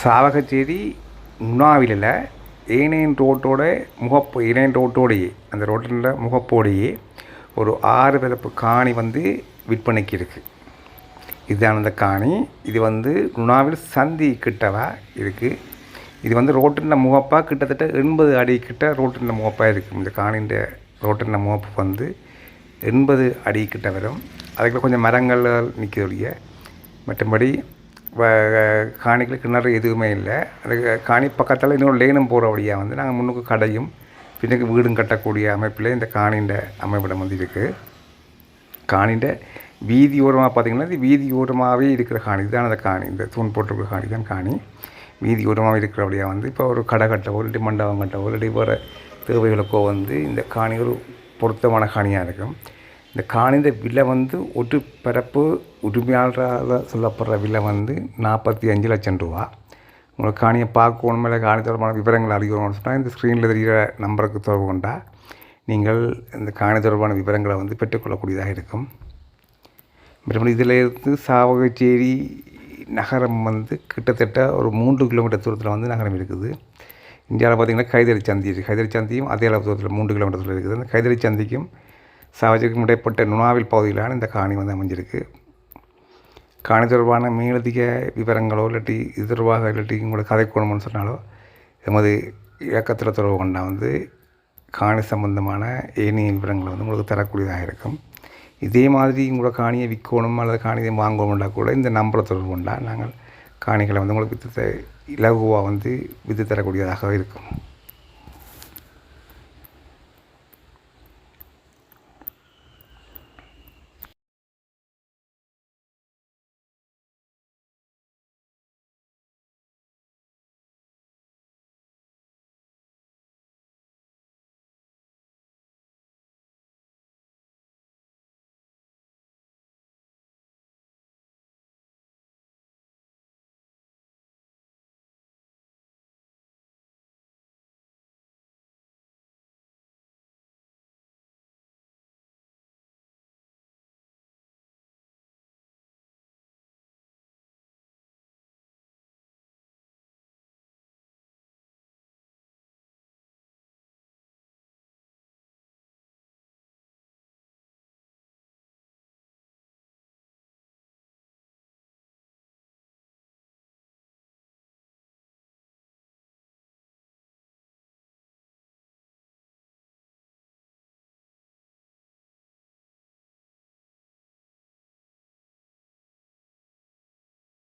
சாவகச்சேரி முனாவிலில் ஏனையன் ரோட்டோட முகப்பு ஏனையன் ரோட்டோடையே அந்த ரோட்டில் முகப்போடையே ஒரு ஆறு பிறப்பு காணி வந்து விற்பனைக்கு இருக்குது இதுதான் அந்த காணி. இது வந்து குணாவில் சந்தி கிட்டவா இருக்குது இது வந்து ரோட்டின் முகப்பாக கிட்டத்தட்ட எண்பது அடி கிட்ட ரோட்டின் முகப்பாக இருக்குது இந்த காணின்ற ரோட்டின் முகப்பு வந்து எண்பது அடி கிட்ட வரும். அதுக்குள்ள கொஞ்சம் மரங்கள் நிற்கிறதுடைய மற்றபடி வ- கிணறு எதுவுமே இல்லை. அது காணி பக்கத்தில் இன்னொரு லேனும் போகிற வழியாக வந்து நாங்கள் முன்னுக்கு கடையும் பின்னுக்கு வீடும் கட்டக்கூடிய அமைப்பில் இந்த காணின்ற அமைப்பிடம் வந்து இருக்குது காணின்ற வீதி ஓரமாக பார்த்தீங்கன்னா இது வீதி ஓரமாகவே இருக்கிற காணி. தான் அந்த காணி. இந்த தூண் போட்டிருக்கிற காணி தான் காணி. வீதி ஓரமாக இருக்கிறபடியாக வந்து இப்போ ஒரு கடை கட்டவோ இல்லாட்டி மண்டபம் கட்டவோ இல்லாட்டி வேறு தேவைகளுக்கோ வந்து இந்த காணி ஒரு பொருத்தமான காணியாக இருக்கும். இந்த காணிந்த விலை வந்து ஒரு பரப்பு உரிமையாளரால் சொல்லப்படுற விலை வந்து நாற்பத்தி அஞ்சு லட்சம் ரூபா. உங்களுக்கு காணியை பார்க்கணும் இல்லை காணி தொடர்பான விவரங்கள் அறியணும்னு சொன்னால் இந்த ஸ்க்ரீனில் தெரிகிற நம்பருக்கு தொடர்பு கொண்டால் நீங்கள் இந்த காணி தொடர்பான விவரங்களை வந்து பெற்றுக்கொள்ளக்கூடியதாக இருக்கும். மற்றபடி இதில் இருந்து சாவகச்சேரி நகரம் வந்து கிட்டத்தட்ட ஒரு மூன்று கிலோமீட்டர் தூரத்தில் வந்து நகரம் இருக்குது. இந்தியாவில் பார்த்திங்கன்னா கைதறி சந்தி இருக்குது கைதறி சந்தியும் அதே அளவு தூரத்தில் மூன்று கிலோமீட்டர் தூரத்தில் இருக்குது. அந்த கைதறி சந்திக்கும் சாவகச்சேரிக்கும் இடைப்பட்ட நுணாவில் பகுதியிலான இந்த காணி வந்து அமைஞ்சிருக்கு. காணி தொடர்பான மேலதிக விவரங்களோ இல்லாட்டி இது தொடர்பாக இல்லாட்டி உங்களோட கதை கூடணும்னு சொன்னாலோ எமது இயக்கத்தில் தொடர்பு கொண்டா வந்து காணி சம்பந்தமான ஏனைய விவரங்களை வந்து உங்களுக்கு தரக்கூடியதாக இருக்கும். இதே மாதிரி உங்களோட காணியை விற்கணும் அல்லது காணியை வாங்கணும்னா கூட இந்த நம்பரை தொடர்பு கொண்டா நாங்கள் காணிகளை வந்து உங்களுக்கு வித்து இலகுவாக வந்து வித்து தரக்கூடியதாக இருக்கும்.